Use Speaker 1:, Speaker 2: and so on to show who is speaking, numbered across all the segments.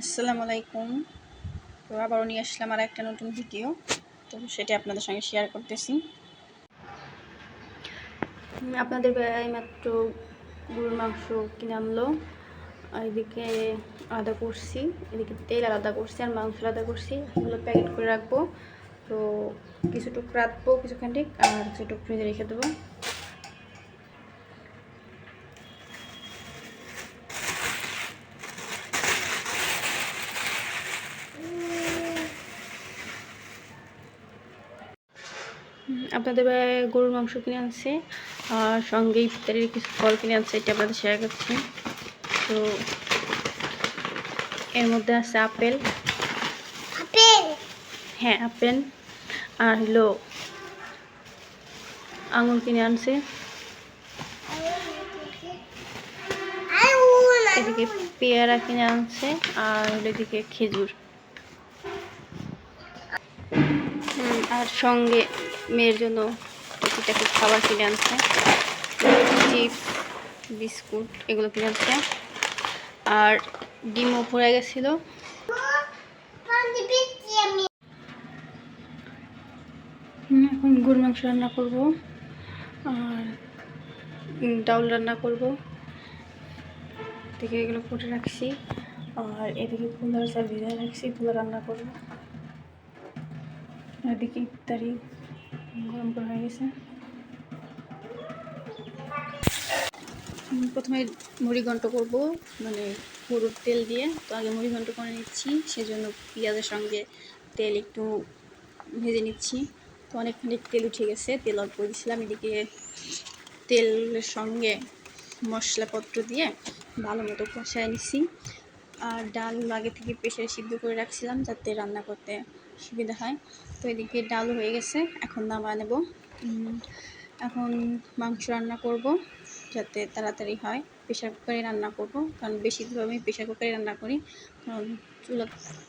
Speaker 1: আসসালামু আলাইকুম। তো আবারও নিয়ে আসলাম আর একটা নতুন ভিডিও। তো সেটা আপনাদের সঙ্গে শেয়ার করতেছি। আপনাদের মাত্র গরুর মাংস কিনে আনলো। এদিকে আলাদা করছি, এদিকে তেল আলাদা করছি আর মাংস আলাদা করছি। এগুলো প্যাকেট করে রাখব। তো কিছুটুকু রাখব কিছুখানিক আর কিছুটুকু ফ্রিজে রেখে দেবো। আপনাদের গরুর মাংস কিনে আনছে আর সঙ্গে ইফতারির কিছু ফল কিনে আনছে এটা আপনাদের শেয়ার করছি। তো এর মধ্যে আছে আপেল।
Speaker 2: আপেল?
Speaker 1: হ্যাঁ আপেল। আর হলো আঙুর কিনে আনছে। এদিকে পেয়ারা কিনে আনছে আর হলো এদিকে খেজুর। আর সঙ্গে মেয়ের জন্য টুকিটাকি খাবার কিনে আনছে। চিপস বিস্কুট এগুলো কিনে আনছে। আর ডিমও পড়ে গেছিল। এখন গরুর মাংস রান্না করব। আর ডাউল রান্না করব। এদিকে এগুলো ফুটে রাখছি। আর এদিকে পোলার চাল ভিজে রাখছি, পোলা রান্না করব। এদিকে ইফতারি। গরম করা হয়ে গেছে। প্রথমে মুড়ি ঘন্ট করব মানে গরুর তেল দিয়ে। তো আগে মুড়ি ঘন্ট করে নিচ্ছি, সেজন্য পেঁয়াজের সঙ্গে তেল একটু ভেজে নিচ্ছি। তো অনেকখানি তেল উঠে গেছে, তেল অল্প দিয়েছিলাম। এদিকে তেলের সঙ্গে মশলাপত্র দিয়ে ভালো মতো কষায় নিচ্ছি। আর ডাল আগে থেকে প্রেশারে সিদ্ধ করে রাখছিলাম, যাতে রান্না করতে সুবিধা হয়। তো এদিকে ডাল হয়ে গেছে, এখন নামা নেব। এখন মাংস রান্না করব যাতে তাড়াতাড়ি হয়। প্রেশার কুকারে রান্না করব, কারণ বেশিরভাগ আমি প্রেশার কুকারে রান্না করি, কারণ চুলা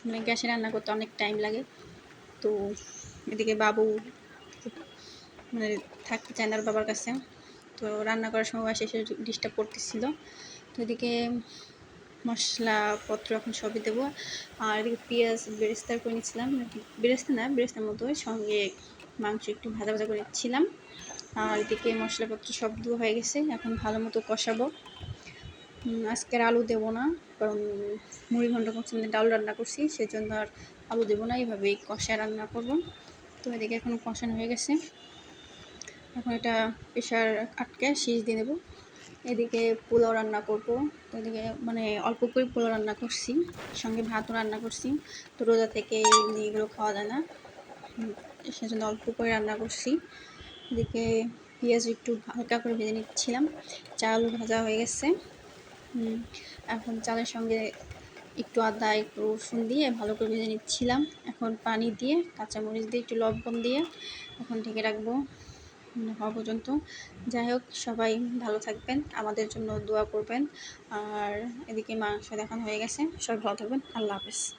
Speaker 1: মানে গ্যাসে রান্না করতে অনেক টাইম লাগে। তো এদিকে বাবু মানে থাকতে চায় না বাবার কাছে। তো রান্না করার সময় এসে এসে ডিস্টার্ব করতেছিল। তো এদিকে মশলাপত্র এখন সবই দেবো। আর এদিকে পেঁয়াজ বেরেস্তার করে নিচ্ছিলাম বেরেস্তা না বেরেস্তার মতো সঙ্গে মাংস একটু ভাজা ভাজা করে নিচ্ছিলাম। আর এদিকে মশলাপত্র সব দেওয়া হয়ে গেছে। এখন ভালো মতো কষাবো। উম, আজকের আলু দেবো না কারণ মুড়ি ঘন্ট করছি মানে ডাল রান্না করছি সেজন্য আর আলু দেবো না। এইভাবেই কষা রান্না করব। তো এদিকে এখন কষানো হয়ে গেছে। এখন এটা প্রেশার আটকে শীষ দিয়ে দেবো। এদিকে পোলাও রান্না করব। তো এদিকে মানে অল্প করে পোলাও রান্না করছি, সঙ্গে ভাতও রান্না করছি। তো রোজা থেকে এগুলো খাওয়া যায় না। সেজন্য অল্প করে রান্না করছি। এদিকে পেঁয়াজ একটু হালকা করে ভেজে নিচ্ছিলাম। চাল ভাজা হয়ে গেছে। এখন চালের সঙ্গে একটু আদা, একটু রসুন দিয়ে ভালো করে ভেজে নিচ্ছিলাম। এখন পানি দিয়ে, কাঁচামরিচ দিয়ে, একটু লবণ দিয়ে এখন ঢেকে রাখব। হওয়া পর্যন্ত। যাই হোক সবাই ভালো থাকবেন, আমাদের জন্য দোয়া করবেন। আর এদিকে মাংস দেখানো হয়ে গেছে। সবাই ভালো থাকবেন। আল্লাহ হাফেজ।